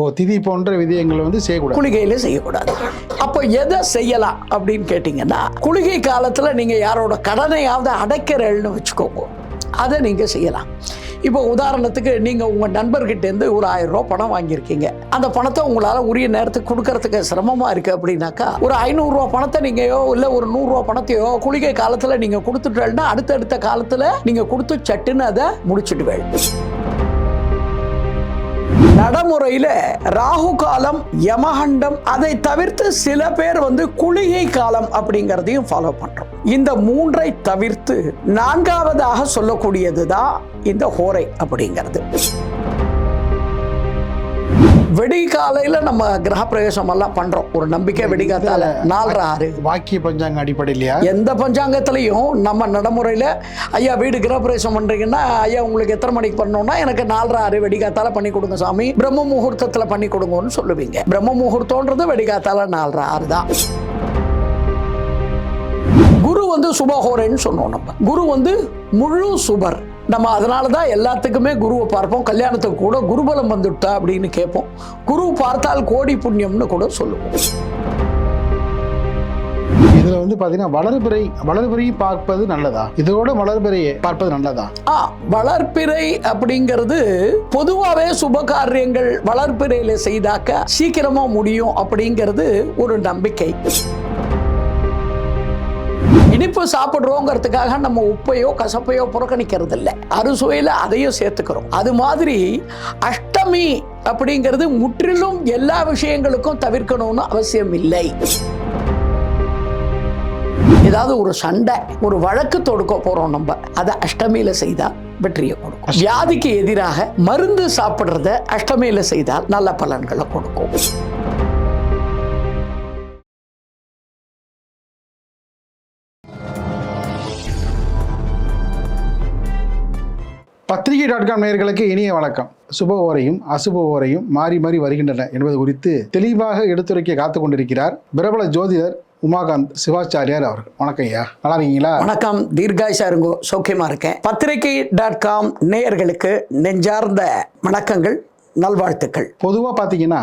ஓ திதி போன்ற விதயங்களை வந்து செய்யக்கூடாது. குளிகையில செய்யக்கூடாது. அப்போ எதை செய்யலாம் அப்படின்னு கேட்டிங்கன்னா குளிகை காலத்தில் நீங்கள் யாரோட கடனையாவது அடைக்கிறேன்னு வச்சுக்கோங்க. அதை நீங்கள் செய்யலாம். இப்போ உதாரணத்துக்கு நீங்கள் உங்கள் நண்பர்கிட்டேருந்து ஒரு ஆயிரம் ரூபா பணம் வாங்கியிருக்கீங்க. அந்த பணத்தை உங்களால் உரிய நேரத்துக்கு கொடுக்கறதுக்கு சிரமமாக இருக்குது அப்படின்னாக்கா ஒரு ஐநூறுரூவா பணத்தை நீங்களையோ இல்லை ஒரு நூறுரூவா பணத்தையோ குளிகை காலத்தில் நீங்கள் கொடுத்துட்டேன்னா அடுத்தடுத்த காலத்தில் நீங்கள் கொடுத்து சட்டுன்னு அதை முடிச்சுடுவேன் நடைமுறையில ராகு காலம் யமகண்டம் அதை தவிர்த்து சில பேர் வந்து குளிகை காலம் அப்படிங்கிறதையும் ஃபாலோ பண்றோம். இந்த மூன்றை தவிர்த்து நான்காவதாக சொல்லக்கூடியது தான் இந்த ஹோரை அப்படிங்கிறது. வெடிகாலையில நம்ம கிரகப்பிரவேசம் எல்லாம் பண்றோம். ஒரு நம்பிக்கை வெடிகாத்தால. நாலரை ஆறு. வாக்கிய பஞ்சாங்க அடிப்படையிலையா? எந்த பஞ்சாங்கத்திலையும் நம்ம நடைமுறையில் ஐயா வீடு கிரகப்பிரவேசம் பண்ணுறீங்கன்னா ஐயா உங்களுக்கு எத்தனை மணிக்கு பண்ணணும்னா எனக்கு நாலரை ஆறு வெடிகாத்தால பண்ணி கொடுங்க சாமி. பிரம்ம முகூர்த்தத்தில் பண்ணி கொடுங்கன்னு சொல்லுவீங்க. பிரம்ம முகூர்த்தம்ன்றது வெடிகாத்தால நாலரை ஆறு தான். குரு வந்து சுபஹோரைன்னு சொன்னோம் நம்ம. குரு வந்து முழு சுபர். நம்ம அதனால தான் எல்லாத்துக்குமே குருவை பார்ப்போம். கல்யாணத்துக்கு கூட குருபலம் வந்துட்டா அப்படின்னு கேட்போம். குரு பார்த்தால் கோடி புண்ணியம்னு கூட சொல்லுவோம். இதுல வந்து பாத்தீங்கன்னா வளர்பிறை வளர்பிறையை பார்ப்பது நல்லதா? இதோட வளர்பிறையை பார்ப்பது நல்லதா? ஆ வளர்ப்பிறை அப்படிங்கிறது பொதுவாகவே சுப காரியங்கள் வளர்ப்பிறையில செய்தாக்க சீக்கிரமா முடியும் அப்படிங்கிறது ஒரு நம்பிக்கை. இனிப்பு சாப்பிட்றோங்கிறதுக்காக நம்ம உப்பையோ கசப்பையோ புறக்கணிக்கிறது இல்லை அறுசுவையில் அதையும் சேர்த்துக்கிறோம். அது மாதிரி அஷ்டமி அப்படிங்கிறது முற்றிலும் எல்லா விஷயங்களுக்கும் தவிர்க்கணும்னு அவசியம் இல்லை. ஏதாவது ஒரு சண்டை ஒரு வழக்கு தொடுக்க போறோம் நம்ம. அதை அஷ்டமியில செய்தா வெற்றியை கொடுக்கும். வியாதிக்கு எதிராக மருந்து சாப்பிடுறத அஷ்டமியில செய்தால் நல்ல பலன்களை கொடுக்கும். பத்திரிகை டாட் காம் நேயர்களுக்கு இனிய வணக்கம். சுப ஓரையும் அசுப ஓரையும் மாறி மாறி வருகின்றன என்பது குறித்து தெளிவாக எடுத்துரைக்க காத்து கொண்டிருக்கிறார் பிரபல ஜோதிடர் உமாகாந்த் சிவாச்சாரியார் அவர்கள். வணக்கம் ஐயா. நல்லா இருக்கீங்களா? வணக்கம். தீர்காயுஷா இருங்கோ. சௌக்கியமா இருக்கேன். பத்திரிகை டாட் காம் நேயர்களுக்கு நெஞ்சார்ந்த வணக்கங்கள் நல்வாழ்த்துக்கள். பொதுவாக பார்த்தீங்கன்னா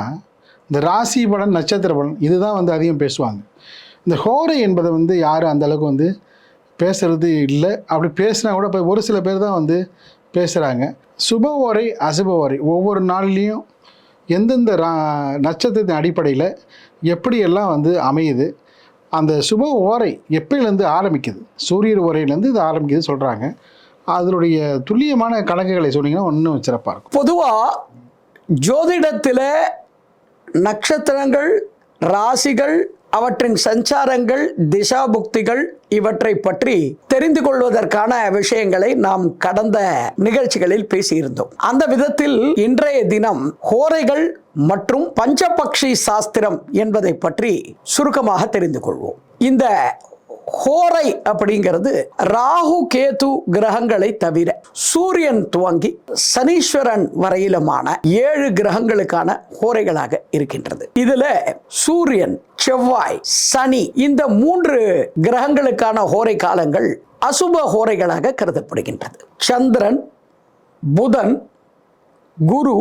இந்த ராசி பலன் நட்சத்திர பலன் இதுதான் வந்து அதிகம் பேசுவாங்க. இந்த ஹோரை என்பதை வந்து யாரும் அந்த அளவுக்கு வந்து பேசுறது இல்லை. அப்படி பேசினா கூட இப்போ ஒரு சில பேர் தான் வந்து பேசுகிறாங்க சுப ஓரை அசுப ஓரை ஒவ்வொரு நாள்லேயும் எந்தெந்த ரா நட்சத்திரத்தின் அடிப்படையில் எப்படியெல்லாம் வந்து அமையுது அந்த சுப ஓரை எப்பயிலேருந்து ஆரம்பிக்குது சூரியர் ஓரையிலேருந்து இது ஆரம்பிக்குது சொல்கிறாங்க அதனுடைய துல்லியமான கணக்குகளை சொன்னீங்கன்னா இன்னும் சிறப்பாக இருக்கும். பொதுவாக ஜோதிடத்தில் நட்சத்திரங்கள் ராசிகள் அவற்றின் சஞ்சாரங்கள் திசாபுக்திகள் இவற்றை பற்றி தெரிந்து கொள்வதற்கான விஷயங்களை நாம் கடந்த நிகழ்ச்சிகளில் பேசியிருந்தோம். அந்த விதத்தில் இன்றைய தினம் ஹோரைகள் மற்றும் பஞ்சபக்ஷி சாஸ்திரம் என்பதை பற்றி சுருக்கமாக தெரிந்து கொள்வோம். இந்த ஹோரை அப்படிங்கிறது ராகு கேது கிரகங்களை தவிர சூரியன் துவங்கி சனீஸ்வரன் வரையிலுமான ஏழு கிரகங்களுக்கான ஹோரைகளாக இருக்கின்றது. இதுல சூரியன் செவ்வாய் சனி இந்த மூன்று கிரகங்களுக்கான ஹோரை காலங்கள் அசுப ஹோரைகளாக கருதப்படுகின்றது. சந்திரன் புதன் குரு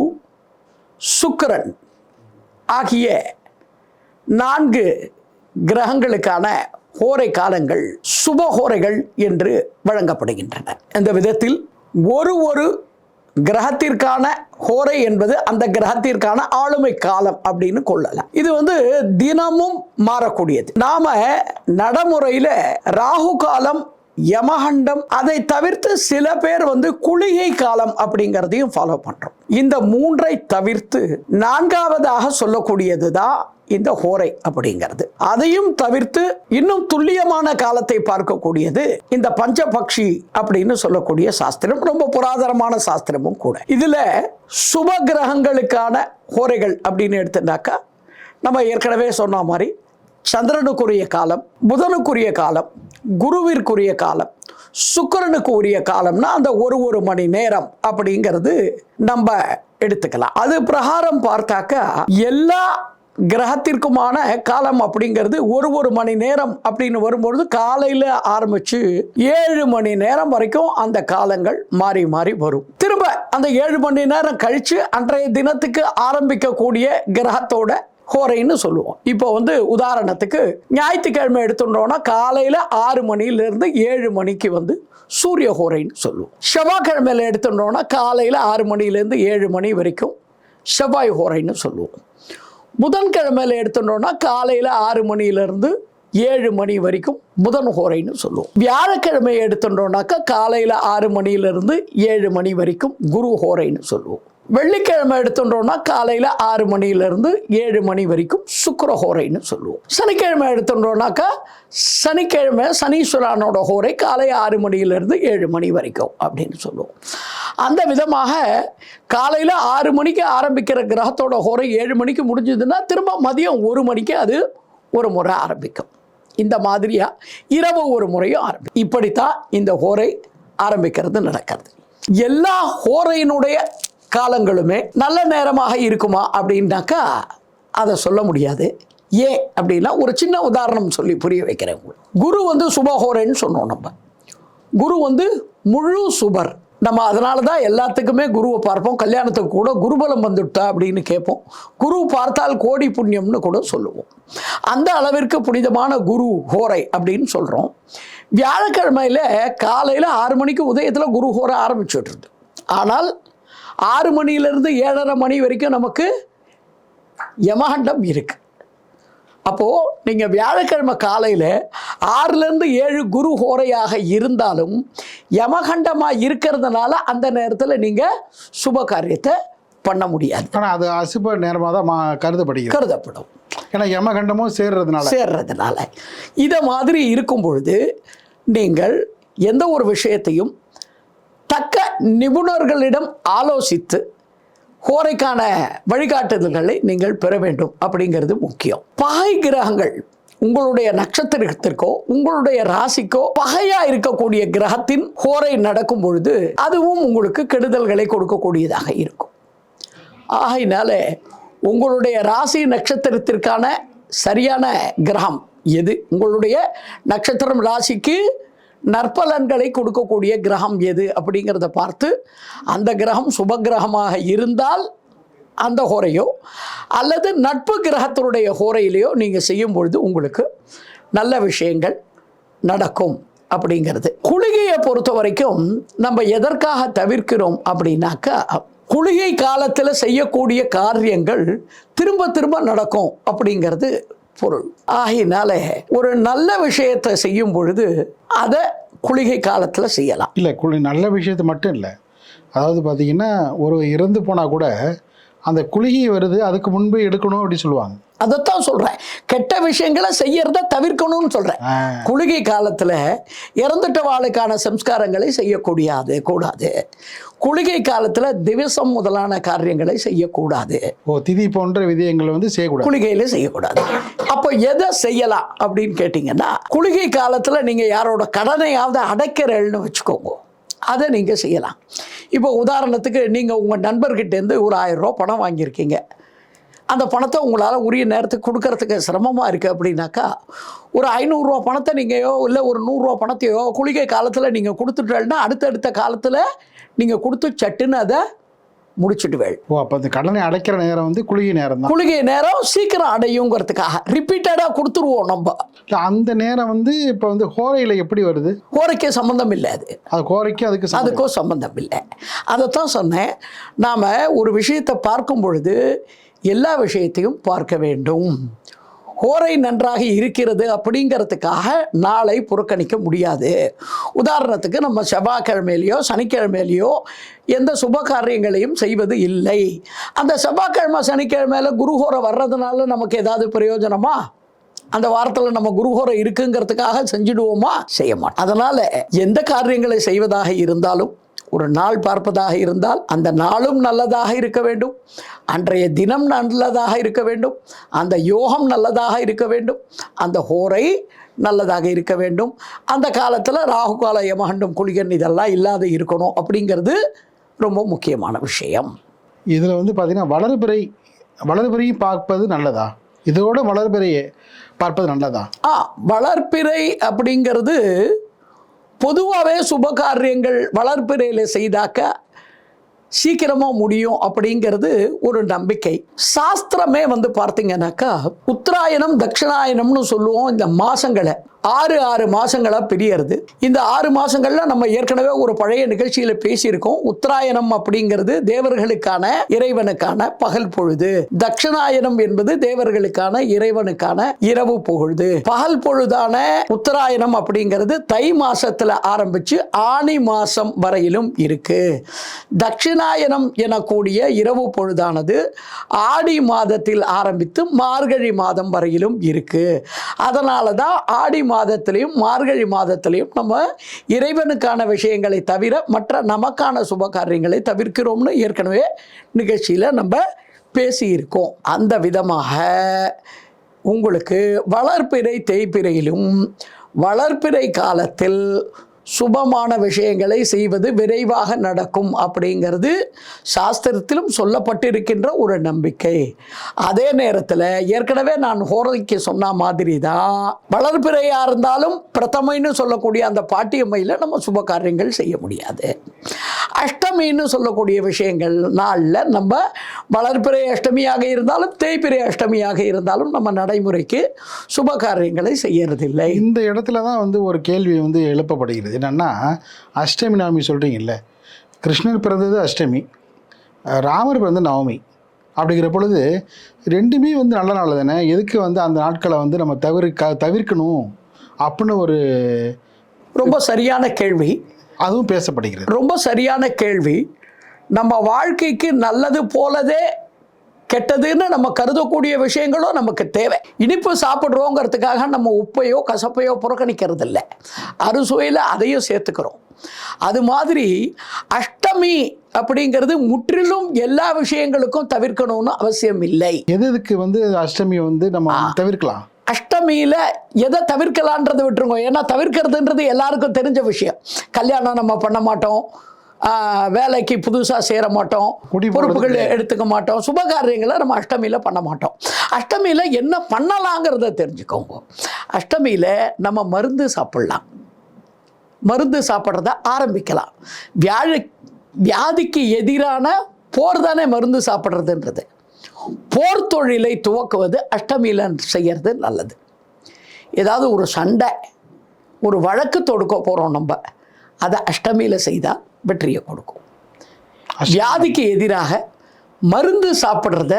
சுக்கரன் ஆகிய நான்கு கிரகங்களுக்கான ஹோரை காலங்கள் சுப ஹோரைகள் என்று வழங்கப்படுகின்றன. இந்த விதத்தில் ஒரு ஒரு கிரகத்திற்கான ஹோரை என்பது அந்த கிரகத்திற்கான ஆளுமை காலம் அப்படின்னு கொள்ளலாம். இது வந்து தினமும் மாறக்கூடியது. நாம நடைமுறையில ராகு காலம் யமகண்டம் அதை தவிர்த்து சில பேர் வந்து குளிகை காலம் அப்படிங்கிறதையும் ஃபாலோ பண்றோம். இந்த மூன்றை தவிர்த்து நான்காவதாக சொல்லக்கூடியது தான் இந்த ஹோரை அப்படிங்கிறது. அதையும் தவிர்த்து இன்னும் துல்லியமான காலத்தை பார்க்கக்கூடியது இந்த பஞ்சபக்ஷி அப்படின்னு சொல்லக்கூடிய சாஸ்திரம். ரொம்ப புராதனமான சாஸ்திரமும் கூட. இதுல சுப கிரகங்களுக்கான ஹோரைகள் அப்படின்னு எடுத்துட்டாக்கா நம்ம ஏற்கனவே சொன்ன மாதிரி சந்திரனுக்குரிய காலம் புதனுக்குரிய காலம் குருவிற்குரிய காலம் சுக்கிரனுக்கு உரிய காலம்னா அந்த ஒரு ஒரு மணி நேரம் அப்படிங்கிறது நம்ம எடுத்துக்கலாம். அது பிரகாரம் பார்த்தாக்கா எல்லா கிரகத்திற்குமான காலம் அப்படிங்கிறது ஒரு ஒரு மணி நேரம் அப்படின்னு வரும்பொழுது காலையில் ஆரம்பித்து ஏழு மணி நேரம் வரைக்கும் அந்த காலங்கள் மாறி மாறி வரும். திரும்ப அந்த ஏழு மணி நேரம் கழித்து அன்றைய தினத்துக்கு ஆரம்பிக்கக்கூடிய கிரகத்தோட ஹோரைன்னு சொல்லுவோம். இப்போ வந்து உதாரணத்துக்கு ஞாயிற்றுக்கிழமை எடுத்துட்டோம்னா காலையில் ஆறு மணியிலேருந்து ஏழு மணிக்கு வந்து சூரிய ஹோரைன்னு சொல்லுவோம். செவ்வாய்க்கிழமையில் எடுத்துட்டோம்னா காலையில் ஆறு மணிலேருந்து ஏழு மணி வரைக்கும் செவ்வாய் ஹோரைன்னு சொல்லுவோம். புதன்கிழமையில் எடுத்துட்டோம்னா காலையில் ஆறு மணியிலிருந்து ஏழு மணி வரைக்கும் புதன் ஹோரைன்னு சொல்லுவோம். வியாழக்கிழமை எடுத்துட்டோம்னாக்கா காலையில் ஆறு மணியிலிருந்து ஏழு மணி வரைக்கும் குரு ஹோரைன்னு சொல்லுவோம். வெள்ளிக்கிழமை எடுத்துட்டோம்னா காலையில் ஆறு மணியிலேருந்து ஏழு மணி வரைக்கும் சுக்கரஹோரைன்னு சொல்லுவோம். சனிக்கிழமை எடுத்துட்டோம்னாக்கா சனிக்கிழமை சனீஸ்வரனோட ஹோரை காலை ஆறு மணியிலேருந்து ஏழு மணி வரைக்கும் அப்படின்னு சொல்லுவோம். அந்த விதமாக காலையில் ஆறு மணிக்கு ஆரம்பிக்கிற கிரகத்தோட ஹோரை ஏழு மணிக்கு முடிஞ்சதுன்னா திரும்ப மதியம் ஒரு மணிக்கு அது ஒரு முறை ஆரம்பிக்கும். இந்த மாதிரியாக இரவு ஒரு முறையும் ஆரம்பிக்கும் இப்படித்தான் இந்த ஹோரை ஆரம்பிக்கிறது நடக்கிறது. எல்லா ஹோரையினுடைய காலங்களுமே நல்ல நேரமாக இருக்குமா அப்படின்னாக்கா அதை சொல்ல முடியாது. ஏன் அப்படின்னா ஒரு சின்ன உதாரணம் சொல்லி புரிய வைக்கிறேன் குரு வந்து சுபஹோரைன்னு சொன்னோம் நம்ம. குரு வந்து முழு சுபர். நம்ம அதனால தான் எல்லாத்துக்குமே குருவை பார்ப்போம். கல்யாணத்துக்கு கூட குருபலம் வந்துட்டா அப்படின்னு கேட்போம். குரு பார்த்தால் கோடி புண்ணியம்னு கூட சொல்லுவோம். அந்த அளவிற்கு புனிதமான குரு ஹோரை அப்படின்னு சொல்கிறோம் வியாழக்கிழமையில் காலையில் ஆறு மணிக்கு உதயத்தில் குரு ஹோரை ஆரம்பிச்சுட்ருது ஆனால் ஆறு மணியிலிருந்து ஏழரை மணி வரைக்கும் நமக்கு யமகண்டம் இருக்குது அப்போது நீங்கள் வியாழக்கிழமை காலையில் ஆறுலேருந்து ஏழு குரு ஹோரையாக இருந்தாலும் யமகண்டமாக இருக்கிறதுனால அந்த நேரத்தில் நீங்கள் சுப காரியத்தை பண்ண முடியாது. ஆனால் அது அசுப நேரமாக தான் மா கருதப்படுகிறது. கருதப்படும். ஏன்னா யமகண்டமும் சேர்றதுனால. சேர்றதுனால. இதை மாதிரி இருக்கும் பொழுது நீங்கள் எந்த ஒரு விஷயத்தையும் தக்க நிபுணர்களிடம் ஆலோசித்து கோரைக்கான வழிகாட்டுதல்களை நீங்கள் பெற வேண்டும் அப்படிங்கிறது முக்கியம். பகை கிரகங்கள் உங்களுடைய நட்சத்திரத்திற்கோ உங்களுடைய ராசிக்கோ பகையா இருக்கக்கூடிய கிரகத்தின் கோரை நடக்கும் பொழுது அதுவும் உங்களுக்கு கெடுதல்களை கொடுக்கக்கூடியதாக இருக்கும். ஆகையினால உங்களுடைய ராசி நட்சத்திரத்திற்கான சரியான கிரகம் எது? உங்களுடைய நட்சத்திரம் ராசிக்கு நற்பலன்களை கொடுக்கக்கூடிய கிரகம் எது அப்படிங்கிறத பார்த்து அந்த கிரகம் சுப கிரகமாக இருந்தால் அந்த ஹோரையோ அல்லது நட்பு கிரகத்தினுடைய ஹோரையிலையோ நீங்கள் செய்யும் பொழுது உங்களுக்கு நல்ல விஷயங்கள் நடக்கும் அப்படிங்கிறது. குளிகையை பொறுத்த வரைக்கும் நம்ம எதற்காக தவிர்க்கிறோம் அப்படின்னாக்கா குளிகை காலத்தில் செய்யக்கூடிய காரியங்கள் திரும்ப திரும்ப நடக்கும் அப்படிங்கிறது பொருள். ஆகினால ஒரு நல்ல விஷயத்தை செய்யும் பொழுது அதை குளிகை காலத்தில் செய்யலாம். இல்லை குளி நல்ல விஷயத்தை மட்டும் இல்லை. அதாவது பார்த்தீங்கன்னா ஒரு இறந்து போனால் கூட அந்த குளிகை வருது அதுக்கு முன்பே எடுக்கணும் அப்படி சொல்லுவாங்க. அதைத்தான் சொல்கிறேன் கெட்ட விஷயங்களை செய்யறத தவிர்க்கணும்னு சொல்கிறேன் குளிகை காலத்தில் இறந்துட்ட வாளுக்கான சம்ஸ்காரங்களை செய்யக்கூடாது கூடாது. குளிகை காலத்தில் திவசம் முதலான காரியங்களை செய்யக்கூடாது. ஓ திதி போன்ற விதயங்களை வந்து செய்யக்கூடாது. குளிகையில் செய்யக்கூடாது. அப்போ எதை செய்யலாம் அப்படின்னு கேட்டிங்கன்னா குளிகை காலத்தில் நீங்கள் யாரோட கடனையாவது அடைக்கிறேன்னு வச்சுக்கோங்க. அதை நீங்கள் செய்யலாம். இப்போ உதாரணத்துக்கு நீங்கள் உங்கள் நண்பர்கிட்டேருந்து ஒரு ஆயிரம் ரூபா பணம் வாங்கியிருக்கீங்க. அந்த பணத்தை உங்களால் உரிய நேரத்துக்கு கொடுக்கறதுக்கு சிரமமாக இருக்குது அப்படின்னாக்கா ஒரு ஐநூறுரூவா பணத்தை நீங்களையோ இல்லை ஒரு நூறுரூவா பணத்தையோ குளிகை காலத்தில் நீங்கள் கொடுத்துட்டேன்னா அடுத்தடுத்த காலத்தில் நீங்கள் கொடுத்து சட்டுன்னு அதை முடிச்சுடுவேள். ஓ அப்போ அந்த கடனை அடைக்கிற நேரம் வந்து குளிகை நேரம் தான். குளிகை நேரம் சீக்கிரம் அடையுங்கிறதுக்காக. ரிப்பீட்டடாக கொடுத்துருவோம் நம்ம. அந்த நேரம் வந்து இப்போ வந்து ஹோரையில் எப்படி வருது? கோரைக்கு சம்மந்தம் இல்லை அது. அது கோரைக்கு அதுக்கு அதுக்கும் சம்மந்தம் இல்லை. அதைத்தான் சொன்னேன். நாம் ஒரு விஷயத்தை பார்க்கும் பொழுது எல்லா விஷயத்தையும் பார்க்க வேண்டும். ஓரை நன்றாக இருக்கிறது அப்படிங்கிறதுக்காக நாளை புறக்கணிக்க முடியாது. உதாரணத்துக்கு நம்ம செவ்வாய்க்கிழமையிலையோ சனிக்கிழமையிலையோ எந்த சுப காரியங்களையும் செய்வது இல்லை. அந்த செவ்வாய்க்கிழமை சனிக்கிழமையில குருஹோரை வர்றதுனால நமக்கு ஏதாவது பிரயோஜனமா? அந்த வாரத்தில் நம்ம குருஹோரை இருக்குங்கிறதுக்காக செஞ்சிடுவோமா? செய்ய மாட்டோம். அதனால் எந்த காரியங்களை செய்வதாக இருந்தாலும் ஒரு நாள் பார்ப்பதாக இருந்தால் அந்த நாளும் நல்லதாக இருக்க வேண்டும். அன்றைய தினம் நல்லதாக இருக்க வேண்டும். அந்த யோகம் நல்லதாக இருக்க வேண்டும். அந்த ஹோரை நல்லதாக இருக்க வேண்டும். அந்த காலத்தில் ராகு கால யமகண்டம் குளிகன் இதெல்லாம் இல்லாத இருக்கணும் அப்படிங்கிறது ரொம்ப முக்கியமான விஷயம். இதில் வந்து பார்த்தீங்கன்னா வளர்பிறை வளர்பிறையும் பார்ப்பது நல்லதா? இதோட வளர்பிறையை பார்ப்பது நல்லதா? ஆ வளர்ப்பிறை அப்படிங்கிறது பொதுவாகவே சுபகாரியங்கள் வளர்ப்பிறையில் செய்தாக்க சீக்கிரமாக முடியும் அப்படிங்கிறது ஒரு நம்பிக்கை. சாஸ்திரமே வந்து பார்த்தீங்கன்னாக்கா உத்தராயணம் தட்சிணாயணம்னு சொல்லுவோம் இந்த மாசங்களை. ஆறு ஆறு மாசங்களா பிரியறது. இந்த ஆறு மாதங்களில் நம்ம ஏற்கனவே ஒரு பழைய நிகழ்ச்சியில பேசியிருக்கோம். உத்தராயணம் அப்படிங்கிறது தேவர்களுக்கான இறைவனுக்கான பகல் பொழுது. தட்சிணாயனம் என்பது தேவர்களுக்கான இறைவனுக்கான இரவு பொழுது. பகல் பொழுதான உத்தராயணம் அப்படிங்கிறது தை மாசத்துல ஆரம்பிச்சு ஆணி மாசம் வரையிலும் இருக்கு. தட்சிணாயனம் எனக்கூடிய இரவு பொழுதானது ஆடி மாதத்தில் ஆரம்பித்து மார்கழி மாதம் வரையிலும் இருக்கு. அதனால தான் ஆடி மாதத்திலையும் மார்கழி மாதத்திலையும் நம்ம இறைவனுக்கான விஷயங்களை தவிர மற்ற நமக்கான சுப காரியங்களை தவிர்க்கிறோம்னு ஏற்கனவே நிகழ்ச்சியில் நம்ம பேசியிருக்கோம். அந்த விதமாக உங்களுக்கு வளர்ப்பிறை தேய்ப்பிறையிலும் வளர்ப்பிறை காலத்தில் சுபமான விஷயங்களை செய்வது விரைவாக நடக்கும் அப்படிங்கிறது சாஸ்திரத்திலும் சொல்லப்பட்டிருக்கின்ற ஒரு நம்பிக்கை. அதே நேரத்தில் ஏற்கனவே நான் ஹோரைக்கு சொன்ன மாதிரி தான் வளர்பிறையாக இருந்தாலும் பிரதமைன்னு சொல்லக்கூடிய அந்த பாட்டியம்மையில் நம்ம சுப காரியங்கள் செய்ய முடியாது. அஷ்டமின்னு சொல்லக்கூடிய விஷயங்கள் நாளில் நம்ம வளர்பிறை அஷ்டமியாக இருந்தாலும் தேய்பிறை அஷ்டமியாக இருந்தாலும் நம்ம நடைமுறைக்கு சுப காரியங்களை செய்யறதில்லை. இந்த இடத்துல தான் வந்து ஒரு கேள்வி வந்து எழுப்பப்படுகிறது. என்னன்னா அஷ்டமி நவமி சொல்கிறீங்கல்ல கிருஷ்ணர் பிறந்தது அஷ்டமி ராமர் பிறந்த நவமி. அப்படிங்கிற பொழுது ரெண்டுமே வந்து நல்ல நாள் தானே எதுக்கு வந்து அந்த நாட்களை வந்து நம்ம தவிர்க்க தவிர்க்கணும் அப்படின்னு ஒரு ரொம்ப சரியான கேள்வி. அதுவும் பேசப்படுகிறது. ரொம்ப சரியான கேள்வி. நம்ம வாழ்க்கைக்கு நல்லது போலதே கெட்டதுன்னு நம்ம கருதக்கூடிய விஷயங்களும் நமக்கு தேவை. இனிப்பு சாப்பிட்றோங்கிறதுக்காக நம்ம உப்பையோ கசப்பையோ புறக்கணிக்கிறது இல்லை அறுசுவையில் அதையும் சேர்த்துக்கிறோம். அது மாதிரி அஷ்டமி அப்படிங்கிறது முற்றிலும் எல்லா விஷயங்களுக்கும் தவிர்க்கணும்னு அவசியம் இல்லை. எது எதுக்கு வந்து அஷ்டமி வந்து நம்ம தவிர்க்கலாம்? அஷ்டமியில் எதை தவிர்க்கலான்றதை விட்டுருங்க. ஏன்னா தவிர்க்கிறதுன்றது எல்லாருக்கும் தெரிஞ்ச விஷயம். கல்யாணம் நம்ம பண்ண மாட்டோம். வேலைக்கு புதுசாக சேர மாட்டோம். பொறுப்புகள். எடுத்துக்க மாட்டோம். சுபகாரியங்களை நம்ம அஷ்டமியில் பண்ண மாட்டோம். அஷ்டமியில் என்ன பண்ணலாங்கிறத தெரிஞ்சுக்கோங்க. அஷ்டமியில் நம்ம மருந்து சாப்பிடலாம். மருந்து சாப்பிட்றத ஆரம்பிக்கலாம். வியாழ வியாதிக்கு எதிரான போர் தானே மருந்து சாப்பிட்றதுன்றது. போர் தொழிலை துவக்குவது அஷ்டமியில் செய்யறது நல்லது. ஏதாவது ஒரு சண்டை ஒரு வழக்கு தொடுக்க போகிறோம் நம்ம. அதை அஷ்டமியில் செய்தால் வெற்றியை கொடுக்கும். வியாதிக்கு எதிராக மருந்து சாப்பிட்றத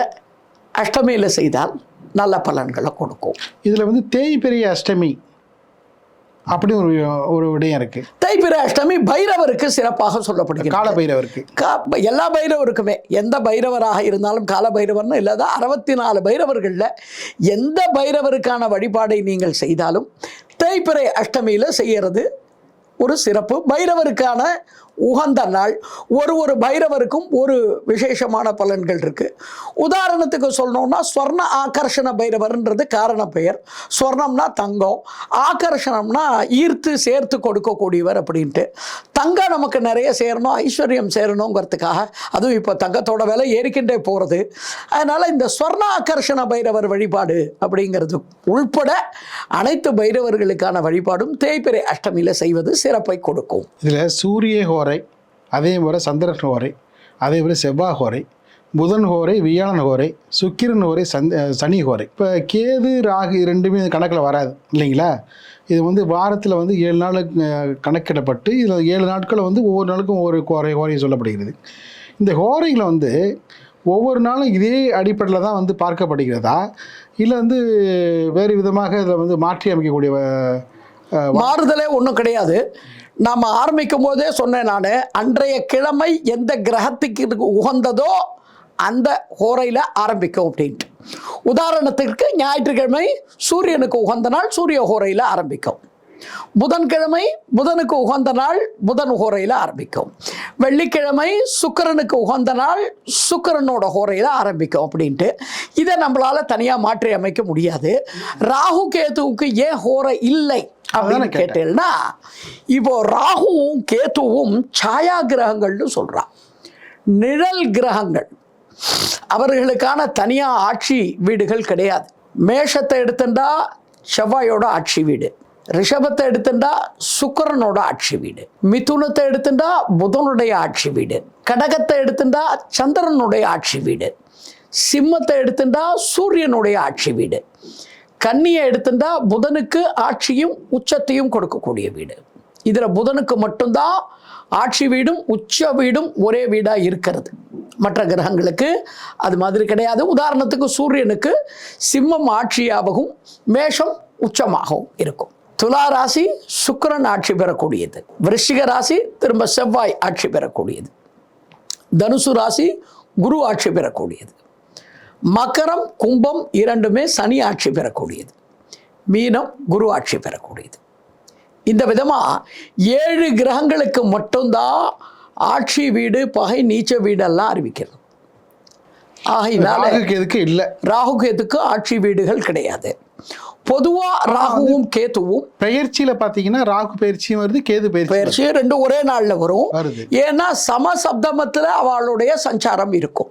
அஷ்டமியில் செய்தால் நல்ல பலன்களை கொடுக்கும். இதில் வந்து தேய்பிரிய அஷ்டமி அப்படி ஒரு ஒரு விடயம் இருக்கு. தைப்பிர அஷ்டமி பைரவருக்கு சிறப்பாக சொல்லப்படுகிறது. கால பைரவருக்கு கா- எல்லா பைரவருக்குமே எந்த பைரவராக இருந்தாலும் கால பைரவர்னு இல்லாத அறுபத்தி நாலு பைரவர்களில் எந்த பைரவருக்கான வழிபாடை நீங்கள் செய்தாலும் தேய்பிறை அஷ்டமியில் செய்யறது ஒரு சிறப்பு. பைரவருக்கான உகந்த நாள். ஒரு ஒரு பைரவருக்கும் ஒரு விசேஷமான பலன்கள் இருக்குது உதாரணத்துக்கு சொல்லணும்னா ஸ்வர்ண ஆகர்ஷண பைரவர்ன்றது காரண பெயர் ஸ்வர்ணம்னா தங்கம் ஆகர்ஷணம்னா ஈர்த்து சேர்த்து கொடுக்கக்கூடியவர் அப்படின்ட்டு. தங்கம் நமக்கு நிறைய சேரணும் ஐஸ்வர்யம் சேரணுங்கிறதுக்காக. அதுவும் இப்போ தங்கத்தோட விலை ஏறிக்கிட்டே போகிறது அதனால் இந்த ஸ்வர்ண ஆகர்ஷண பைரவர் வழிபாடு அப்படிங்கிறது உள்பட அனைத்து பைரவர்களுக்கான வழிபாடும் தேய்பிரை அஷ்டமியில் செய்வது சிறப்பை கொடுக்கும். இதில் சூரிய ஹோர அதே போல் சந்திரன் ஹோரை அதே போல் செவ்வாய் ஹோரை புதன் ஹோரை வியாழன் ஹோரை சுக்கிரன் ஹோரை சந் சனி ஹோரை இப்போ கேது ராகு ரெண்டுமே கணக்கில் வராது இல்லைங்களா? இது வந்து வாரத்தில் வந்து ஏழு நாள் கணக்கிடப்பட்டு இதில் ஏழு நாட்கள் வந்து ஒவ்வொரு நாளுக்கும் ஒவ்வொரு ஹோரை ஹோரை சொல்லப்படுகிறது. இந்த ஹோரைகளை வந்து ஒவ்வொரு நாளும் இதே அடிப்படையில் தான் வந்து பார்க்கப்படுகிறதா? இல்லை வந்து வேறு விதமாக இதில் வந்து மாற்றி அமைக்கக்கூடிய மாறுதலே ஒன்றும் கிடையாது. நாம் ஆரம்பிக்கும் போதே சொன்னேன் நான் அன்றைய கிழமை எந்த கிரகத்துக்கு இதுக்கு உகந்ததோ அந்த ஹோரையில் ஆரம்பிக்கும் அப்படின்ட்டு. உதாரணத்திற்கு ஞாயிற்றுக்கிழமை சூரியனுக்கு உகந்த நாள் சூரிய ஹோரையில் ஆரம்பிக்கும். புதன்கிழமை புதனுக்கு உகந்த நாள் புதன் ஹோரையில் ஆரம்பிக்கும். வெள்ளிக்கிழமை சுக்கிரனுக்கு உகந்த நாள் சுக்கிரனோட ஹோரையில் ஆரம்பிக்கும் அப்படின்ட்டு. இதை நம்மளால் தனியாக மாற்றி அமைக்க முடியாது. ராகு கேதுவுக்கு ஏன் ஹோரை இல்லை அப்படின்னு. கேட்டேன்னா இப்போ ராகுவும் கேத்துவும் சாயா கிரகங்கள்னு சொல்றான் நிழல் கிரகங்கள். அவர்களுக்கான தனியாக ஆட்சி வீடுகள் கிடையாது. மேஷத்தை எடுத்துட்டா செவ்வாயோட ஆட்சி வீடு. ரிஷபத்தை எடுத்துட்டா சுக்கரனோட ஆட்சி வீடு மிதுனத்தை எடுத்துட்டா புதனுடைய ஆட்சி வீடு கடகத்தை எடுத்துட்டா சந்திரனுடைய ஆட்சி வீடு சிம்மத்தை எடுத்துட்டா சூரியனுடைய ஆட்சி வீடு கன்னியை எடுத்துட்டா புதனுக்கு ஆட்சியும் உச்சத்தையும் கொடுக்கக்கூடிய வீடு. இதில் புதனுக்கு மட்டும்தான் ஆட்சி வீடும் உச்ச வீடும் ஒரே வீடாக இருக்கிறது. மற்ற கிரகங்களுக்கு அது மாதிரி கிடையாது. உதாரணத்துக்கு சூரியனுக்கு சிம்மம் ஆட்சியாகவும் மேஷம் உச்சமாகவும் இருக்கும். துலா ராசி சுக்கிரன் ஆட்சி பெறக்கூடியது. விருச்சிக ராசி திரும்ப செவ்வாய் ஆட்சி பெறக்கூடியது. தனுசு ராசி குரு ஆட்சி பெறக்கூடியது. மகரம் கும்பம் இரண்டுமே சனி ஆட்சி பெறக்கூடியது. மீனம் குரு ஆட்சி பெறக்கூடியது. இந்த விதமாக ஏழு கிரகங்களுக்கு மட்டும்தான் ஆட்சி வீடு பகை நீச்ச வீடெல்லாம் அறிவிக்கிறது. ஆகையினால ராகுக்கு எதுக்கு இல்லை. ராகு கேத்துக்கு ஆட்சி வீடுகள் கிடையாது. பொதுவா ராகுவும் கேத்துவும் பெயர்ச்சியில பாத்தீங்கன்னா ராகு பயிற்சியும் வருது கேது பயிற்சி பயிற்சி ரெண்டும் ஒரே நாள்ல வரும். ஏன்னா சமசப்தமத்தில் அவளுடைய சஞ்சாரம் இருக்கும்.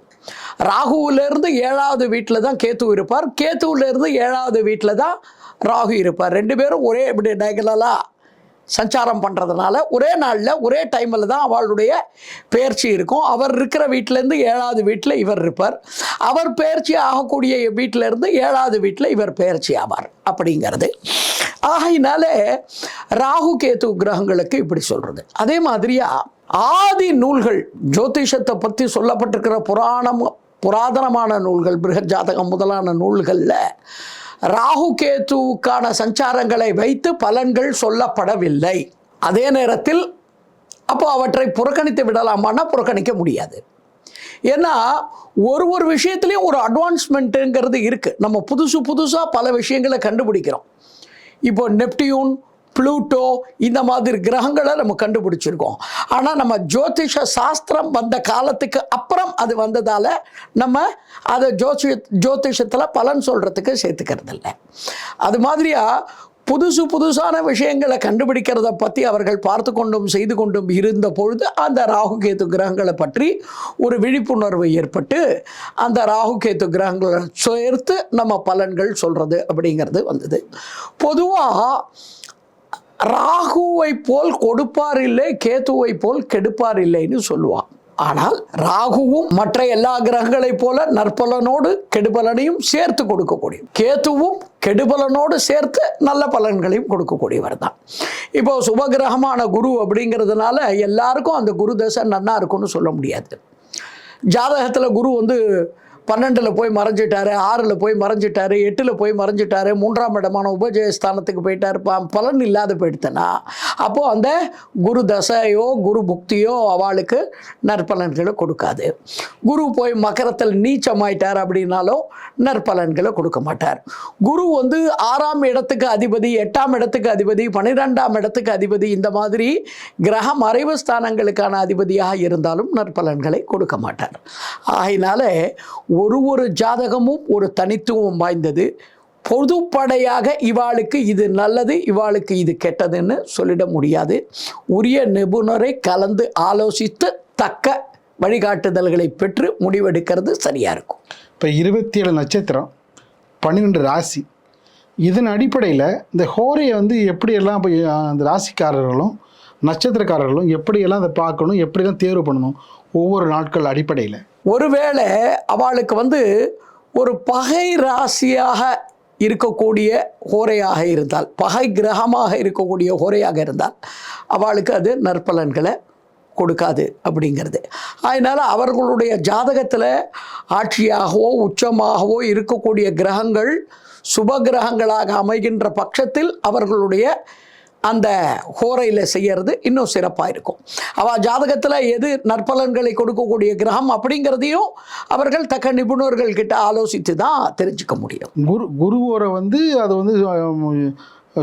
ராகுவுல இருந்து ஏழாவது வீட்டில் தான் கேத்து இருப்பார். கேத்துவுல இருந்து ஏழாவது வீட்டில் தான் ராகு இருப்பார். ரெண்டு பேரும் ஒரே இப்படி டயகனலாக சஞ்சாரம் பண்ணுறதுனால ஒரே நாளில் ஒரே டைமில் தான் அவளுடைய பெயர்ச்சி இருக்கும். அவர் இருக்கிற வீட்டிலேருந்து ஏழாவது வீட்டில் இவர் இருப்பார். அவர் பெயர்ச்சி ஆகக்கூடிய வீட்டிலேருந்து ஏழாவது வீட்டில் இவர் பெயர்ச்சி ஆவார். அப்படிங்கிறது. ஆகையினால ராகு கேது கிரகங்களுக்கு இப்படி சொல்கிறது அதே மாதிரியா ஆதி நூல்கள் ஜோதிஷத்தை பற்றி சொல்லப்பட்டிருக்கிற புராணம் புராதனமான நூல்கள் பிருகஜாதகம் முதலான நூல்களில் ராகு கேத்துவுக்கான சஞ்சாரங்களை வைத்து பலன்கள் சொல்லப்படவில்லை. அதே நேரத்தில் அப்போ அவற்றை புறக்கணித்து விடலாமான்னா புறக்கணிக்க முடியாது. ஏன்னா ஒரு ஒரு விஷயத்துலையும் ஒரு அட்வான்ஸ்மெண்ட்டுங்கிறது இருக்குது நம்ம புதுசு புதுசாக பல விஷயங்களை கண்டுபிடிக்கிறோம். இப்போ நெப்டியூன் ப்ளூட்டோ இந்த மாதிரி கிரகங்களை நம்ம கண்டுபிடிச்சிருக்கோம். ஆனால் நம்ம ஜோதிஷ சாஸ்திரம் வந்த காலத்துக்கு அப்புறம் அது வந்ததால் நம்ம அதை ஜோதி ஜோதிஷத்தில் பலன் சொல்கிறதுக்கு சேர்த்துக்கிறது இல்லை அது மாதிரியாக புதுசு புதுசான விஷயங்களை கண்டுபிடிக்கிறத பற்றி அவர்கள் பார்த்து கொண்டும் செய்து கொண்டும் இருந்த பொழுது அந்த ராகு கேத்து கிரகங்களை பற்றி ஒரு விழிப்புணர்வு ஏற்பட்டு அந்த ராகு கேத்து கிரகங்களை சேர்த்து நம்ம பலன்கள் சொல்கிறது அப்படிங்கிறது வந்தது. பொதுவாக ராகுவை போல் கொடுப்பார் இல்லை கேத்துவை போல் கெடுப்பார் இல்லைன்னு சொல்லுவான் ஆனால் ராகுவும் மற்ற எல்லா கிரகங்களைப் போல நற்பலனோடு கெடுபலனையும் சேர்த்து கொடுக்கக்கூடிய கேத்துவும் கெடுபலனோடு சேர்த்து நல்ல பலன்களையும் கொடுக்கக்கூடியவர் தான். இப்போ சுபகிரகமான குரு அப்படிங்கிறதுனால எல்லாருக்கும் அந்த குரு தசை நன்னா இருக்கும்னு சொல்ல முடியாது. ஜாதகத்தில் குரு வந்து பன்னெண்டில் போய் மறைஞ்சிட்டாரு ஆறில் போய் மறைஞ்சிட்டாரு எட்டில் போய் மறைஞ்சிட்டாரு மூன்றாம் இடமான உபஜயஸ்தானத்துக்கு போயிட்டாரு. ப பலன் இல்லாத போயிடுத்தனா அப்போது அந்த குரு தசையோ குரு புக்தியோ அவளுக்கு நற்பலன்களை கொடுக்காது. குரு போய் மகரத்தில் நீச்சமாயிட்டார் அப்படின்னாலும் நற்பலன்களை கொடுக்க மாட்டார். குரு வந்து ஆறாம் இடத்துக்கு அதிபதி எட்டாம் இடத்துக்கு அதிபதி பன்னிரெண்டாம் இடத்துக்கு அதிபதி இந்த மாதிரி கிரக மறைவு ஸ்தானங்களுக்கான அதிபதியாக இருந்தாலும் நற்பலன்களை கொடுக்க மாட்டார். ஆகினால ஒரு ஒரு ஜாதகமும் ஒரு தனித்துவம் வாய்ந்தது. பொதுப்படையாக இவாளுக்கு இது நல்லது இவாளுக்கு இது கெட்டதுன்னு சொல்லிட முடியாது. உரிய நிபுணரை கலந்து ஆலோசித்து தக்க வழிகாட்டுதல்களை பெற்று முடிவெடுக்கிறது சரியாக இருக்கும். இப்போ இருபத்தி ஏழு நட்சத்திரம் பன்னிரெண்டு ராசி. இதன் அடிப்படையில் இந்த ஹோரையை வந்து எப்படியெல்லாம் இப்போ அந்த ராசிக்காரர்களும் நட்சத்திரக்காரர்களும் எப்படியெல்லாம் அதை பார்க்கணும் எப்படியெல்லாம் தேர்வு பண்ணணும் ஒவ்வொரு நாட்கள் அடிப்படையில். ஒருவேளை அவளுக்கு வந்து ஒரு பகை ராசியாக இருக்கக்கூடிய ஹோரையாக இருந்தால் பகை கிரகமாக இருக்கக்கூடிய ஹோரையாக இருந்தால் அவளுக்கு அது நற்பலன்களை கொடுக்காது அப்படிங்கிறது. அதனால் அவர்களுடைய ஜாதகத்தில் ஆட்சியாகவோ உச்சமாகவோ இருக்கக்கூடிய கிரகங்கள் சுப கிரகங்களாக அமைகின்ற பட்சத்தில் அவர்களுடைய அந்த ஹோரையில் செய்யறது இன்னும் சிறப்பாக இருக்கும். அவள் ஜாதகத்தில் எது நற்பலன்களை கொடுக்கக்கூடிய கிரகம் அப்படிங்கிறதையும் அவர்கள் தக்க நிபுணர்கள் கிட்ட ஆலோசித்து தான் தெரிஞ்சுக்க முடியும். குரு குருவோரை வந்து அது வந்து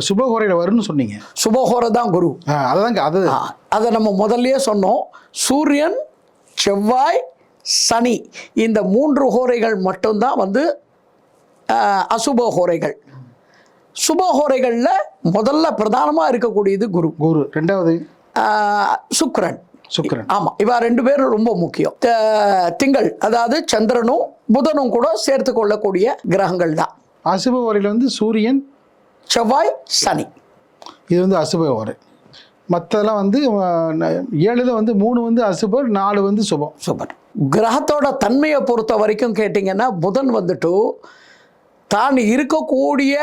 சுபஹோரையில் வரும்னு சொன்னீங்க. சுபஹோரை தான் குரு. அதுதாங்க அது. அதை நம்ம முதல்லயே சொன்னோம். சூரியன் செவ்வாய் சனி இந்த மூன்று ஹோரைகள் மட்டும்தான் வந்து அசுப ஹோரைகள். சுப ஹோரைகளில் முதல்ல பிரதானமாக இருக்கக்கூடியது குரு. குரு. ரெண்டாவது? ஆ, சுக்கிரன். ஆமாம் இவா ரெண்டு பேரும் ரொம்ப முக்கியம். திங்கள் அதாவது சந்திரனும் புதனும் கூட சேர்த்து கொள்ளக்கூடிய கிரகங்கள் தான். அசுப ஓரையில் வந்து சூரியன் செவ்வாய் சனி. இது வந்து அசுப ஓரை. மற்றதெல்லாம் வந்து ஏழில் வந்து மூணு வந்து அசுபர் நாலு வந்து சுபம். சூப்பர் கிரகத்தோட தன்மையை பொறுத்த வரைக்கும் கேட்டிங்கன்னா புதன் வந்துட்டு தான் இருக்கக்கூடிய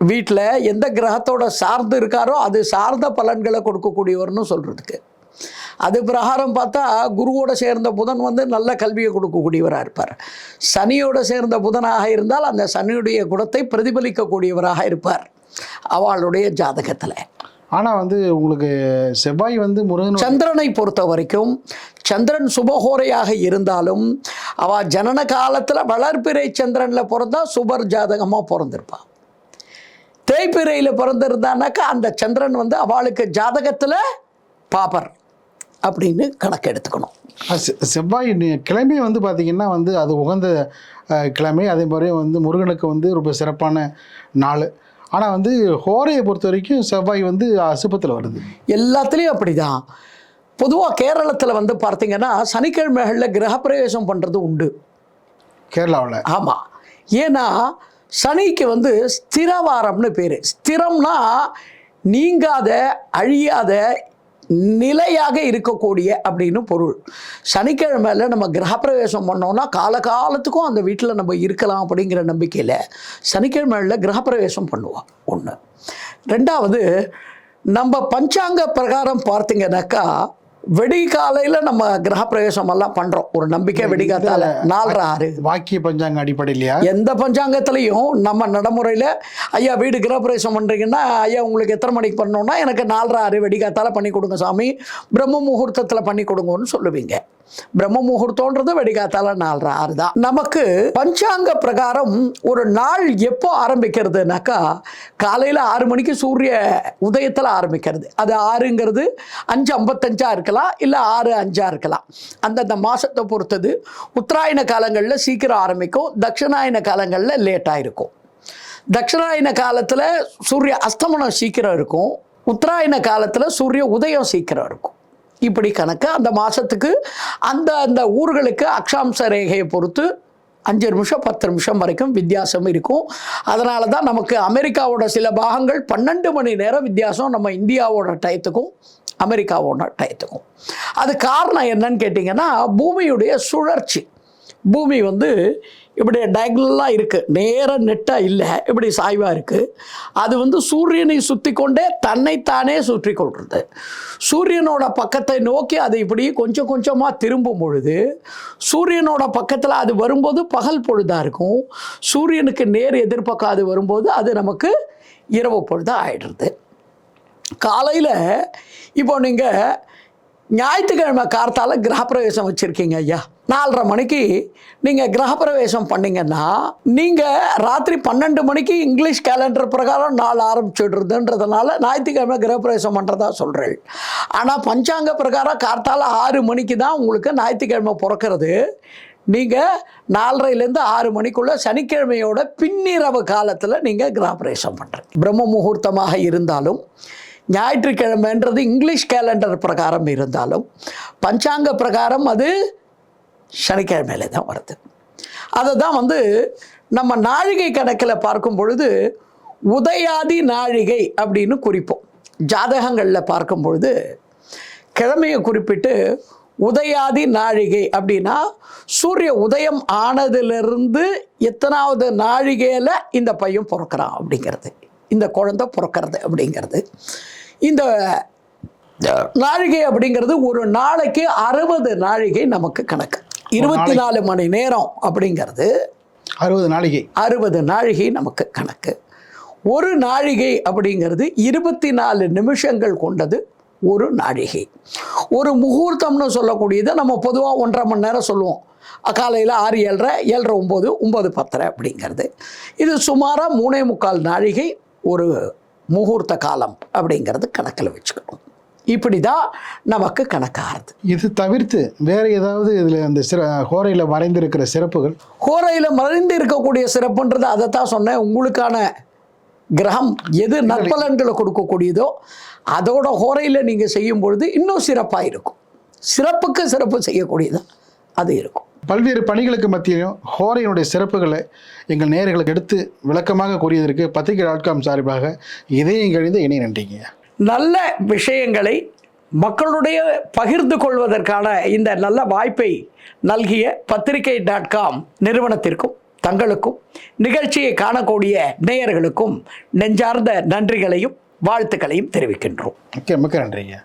வீட்டில் எந்த கிரகத்தோட சார்ந்து இருக்காரோ அது சார்ந்த பலன்களை கொடுக்கக்கூடியவர்னு சொல்கிறதுக்கு அது பிரகாரம் பார்த்தா குருவோட சேர்ந்த புதன் வந்து நல்ல கல்வியை கொடுக்கக்கூடியவராக இருப்பார். சனியோட சேர்ந்த புதனாக இருந்தால் அந்த சனியுடைய குணத்தை பிரதிபலிக்கக்கூடியவராக இருப்பார். அவளுடைய ஜாதகத்தில். ஆனால் வந்து உங்களுக்கு செவ்வாய் வந்து முருகன் சந்திரனை பொறுத்த வரைக்கும் சந்திரன் சுபஹோரையாக இருந்தாலும் அவ ஜனன காலத்தில் வளர்பிறை சந்திரனில் பிறந்தா சுபர் ஜாதகமாக பிறந்திருப்பா. தேய்பிறையில் பிறந்திருந்தானாக்கா அந்த சந்திரன் வந்து அவளுக்கு ஜாதகத்தில் பாப்பர் அப்படின்னு கணக்கு எடுத்துக்கணும். செவ்வாய் கிழமை வந்து பார்த்திங்கன்னா வந்து அது உகந்த கிழமை. அதே மாதிரி வந்து முருகனுக்கு வந்து ரொம்ப சிறப்பான நாள். ஆனால் வந்து ஹோரையை பொறுத்த வரைக்கும் செவ்வாய் வந்து அசுபத்தில் வருது. எல்லாத்துலேயும் அப்படிதான். பொதுவாக கேரளத்தில் வந்து பார்த்தீங்கன்னா சனிக்கிழமைகளில் கிரகப்பிரவேசம் பண்ணுறது உண்டு. கேரளாவில். ஆமாம் ஏன்னா சனிக்கு வந்து ஸ்திரவாரம்னு பேர். ஸ்திரம்னா நீங்காத அழியாத நிலையாக இருக்கக்கூடிய அப்படின்னு பொருள். சனிக்கிழமையில் நம்ம கிரகப்பிரவேசம் பண்ணோம்னா காலகாலத்துக்கும் அந்த வீட்டில் நம்ம இருக்கலாம் அப்படிங்கிற நம்பிக்கையில் சனிக்கிழமையில் கிரகப்பிரவேசம் பண்ணுவோம் ஒன்று ரெண்டாவது நம்ம பஞ்சாங்க பிரகாரம் பார்த்தீங்கன்னாக்கா வெடிகாலையில் நம்ம கிரகப்பிரவேசம் எல்லாம் பண்ணுறோம் ஒரு நம்பிக்கை வெடிகாத்தால. நாலரை ஆறு. வாக்கிய பஞ்சாங்க அடிப்படையிலையா? எந்த பஞ்சாங்கத்திலையும் நம்ம நடைமுறையில் ஐயா வீடு கிரகப்பிரவேசம் பண்ணுறீங்கன்னா ஐயா உங்களுக்கு எத்தனை மணிக்கு பண்ணணும்னா எனக்கு நாலரை ஆறு வெடிக்காத்தால பண்ணி கொடுங்க சாமி. பிரம்ம முகூர்த்தத்தில் பண்ணி கொடுங்கன்னு சொல்லுவீங்க. பிரம்ம முகூர்த்தம்ன்றது வெடிக்காத்தால நாலரை ஆறு தான். நமக்கு பஞ்சாங்க பிரகாரம் ஒரு நாள் எப்போ ஆரம்பிக்கிறதுனாக்கா காலையில் ஆறு மணிக்கு சூரிய உதயத்தில் ஆரம்பிக்கிறது. அது ஆறுங்கிறது அஞ்சு ஐம்பத்தஞ்சா இருக்கலாம். இல்லை ஆறு அஞ்சாக இருக்கலாம். அந்தந்த மாதத்தை பொறுத்தது உத்தராயண காலங்களில் சீக்கிரம் ஆரம்பிக்கும் தட்சிணாயன காலங்களில் லேட்டாக இருக்கும் தட்சிணாயன காலத்தில் சூரிய அஸ்தமனம் சீக்கிரம் இருக்கும் உத்தராயண காலத்தில் சூரிய உதயம் சீக்கிரம் இருக்கும். இப்படி கணக்கு அந்த மாதத்துக்கு அந்த அந்த ஊர்களுக்கு அக்ஷாம்ச ரேகையை பொறுத்து அஞ்சு நிமிஷம் பத்து நிமிஷம் வரைக்கும் வித்தியாசம் இருக்கும். அதனால தான் நமக்கு அமெரிக்காவோட சில பாகங்கள் பன்னெண்டு மணி நேரம் வித்தியாசம் நம்ம இந்தியாவோட டயத்துக்கும் அமெரிக்காவோட டயத்துக்கும் அது காரணம் என்னன்னு கேட்டிங்கன்னா பூமியுடைய சுழற்சி. பூமி வந்து இப்படி டயக்னலாக இருக்குது நேராக நெட்டாக இல்லை. இப்படி சாய்வாக இருக்குது அது வந்து சூரியனை சுற்றி கொண்டே தன்னைத்தானே சுற்றி கொள்கிறது சூரியனோட பக்கத்தை நோக்கி அது இப்படி கொஞ்சம் கொஞ்சமாக திரும்பும் பொழுது சூரியனோட பக்கத்தில் அது வரும்போது பகல் பொழுதாக இருக்கும். சூரியனுக்கு நேர் எதிர்பக்கம் அது வரும்போது அது நமக்கு இரவு பொழுதாக ஆயிடுறது. காலையில் இப்போ நீங்கள் ஞாயிற்றுக்கிழமை கார்த்தால கிரகப்பிரவேசம் வச்சுருக்கீங்க ஐயா. நாலரை மணிக்கு நீங்கள் கிரகப்பிரவேசம் பண்ணிங்கன்னா நீங்கள் ராத்திரி பன்னெண்டு மணிக்கு இங்கிலீஷ் கேலண்டர் பிரகாரம் நாள் ஆரம்பிச்சுடுறதுன்றதுனால ஞாயிற்றுக்கிழமை கிரகப்பிரவேசம் பண்ணுறதா சொல்கிறேன் ஆனால் பஞ்சாங்க பிரகாரம் கார்த்தால ஆறு மணிக்கு தான் உங்களுக்கு ஞாயிற்றுக்கிழமை பிறக்கிறது. நீங்கள் நாலரைலேருந்து ஆறு மணிக்குள்ளே சனிக்கிழமையோட பின்னிரவு காலத்தில் நீங்கள் கிரகப்பிரவேசம் பண்ணுறீங்க பிரம்ம முகூர்த்தமாக இருந்தாலும் ஞாயிற்றுக்கிழமைன்றது இங்கிலீஷ் கேலண்டர் பிரகாரம் இருந்தாலும் பஞ்சாங்க பிரகாரம் அது சனிக்கிழமையில தான் வருது. அதை தான் வந்து நம்ம நாழிகை கணக்கில் பார்க்கும் பொழுது உதயாதி நாழிகை அப்படின்னு குறிப்போம். ஜாதகங்களில் பார்க்கும் பொழுது கிழமையை குறிப்பிட்டு உதயாதி நாழிகை அப்படின்னா சூரிய உதயம் ஆனதிலிருந்து எத்தனாவது நாழிகையில் இந்த பையன் பிறக்கிறான் அப்படிங்கிறது. இந்த குழந்தை பிறக்கிறது அப்படிங்கிறது. இந்த நாழிகை அப்படிங்கிறது ஒரு நாளைக்கு அறுபது நாழிகை நமக்கு கணக்கு. இருபத்தி நாலு மணி நேரம் அப்படிங்கிறது அறுபது நாளிகை அறுபது நாழிகை நமக்கு கணக்கு. ஒரு நாழிகை அப்படிங்கிறது இருபத்தி நாலு நிமிஷங்கள் கொண்டது ஒரு நாழிகை. ஒரு முகூர்த்தம்னு சொல்லக்கூடியதை நம்ம பொதுவாக ஒன்றரை மணி நேரம் சொல்லுவோம். காலையில் ஆறு ஏழரை ஏழரை ஒம்பது ஒம்பது பத்தரை அப்படிங்கிறது. இது சுமாராக மூணே முக்கால் நாழிகை ஒரு முகூர்த்த காலம் அப்படிங்கிறது கணக்கில் வச்சுக்கணும். இப்படி தான் நமக்கு கணக்காகிறது. இது தவிர்த்து வேறு ஏதாவது இதில் அந்த சிற ஹோரையில் மறைந்திருக்கிற சிறப்புகள்? கோரையில் மறைந்து இருக்கக்கூடிய சிறப்புன்றது அதை தான் சொன்னேன். உங்களுக்கான கிரகம் எது நற்பலன்களை கொடுக்கக்கூடியதோ அதோட ஹோரையில் நீங்கள் செய்யும் பொழுது இன்னும் சிறப்பாக இருக்கும். சிறப்புக்கு சிறப்பு செய்யக்கூடியது அது இருக்கும். பல்வேறு பணிகளுக்கு மத்தியிலும் ஹோரையினுடைய சிறப்புகளை எங்கள் நேயர்களுக்கு எடுத்து விளக்கமாக கூறியதற்கு பத்திரிகை டாட் காம் சார்பாக இதயம் கழிந்த இணை நன்றிங்க. நல்ல விஷயங்களை மக்களுடைய பகிர்ந்து கொள்வதற்கான இந்த நல்ல வாய்ப்பை நல்கிய பத்திரிகை டாட் காம் நிறுவனத்திற்கும் தங்களுக்கும் நிகழ்ச்சியை காணக்கூடிய நேயர்களுக்கும் நெஞ்சார்ந்த நன்றிகளையும் வாழ்த்துக்களையும் தெரிவிக்கின்றோம். மிக்க மிக்க நன்றிங்க.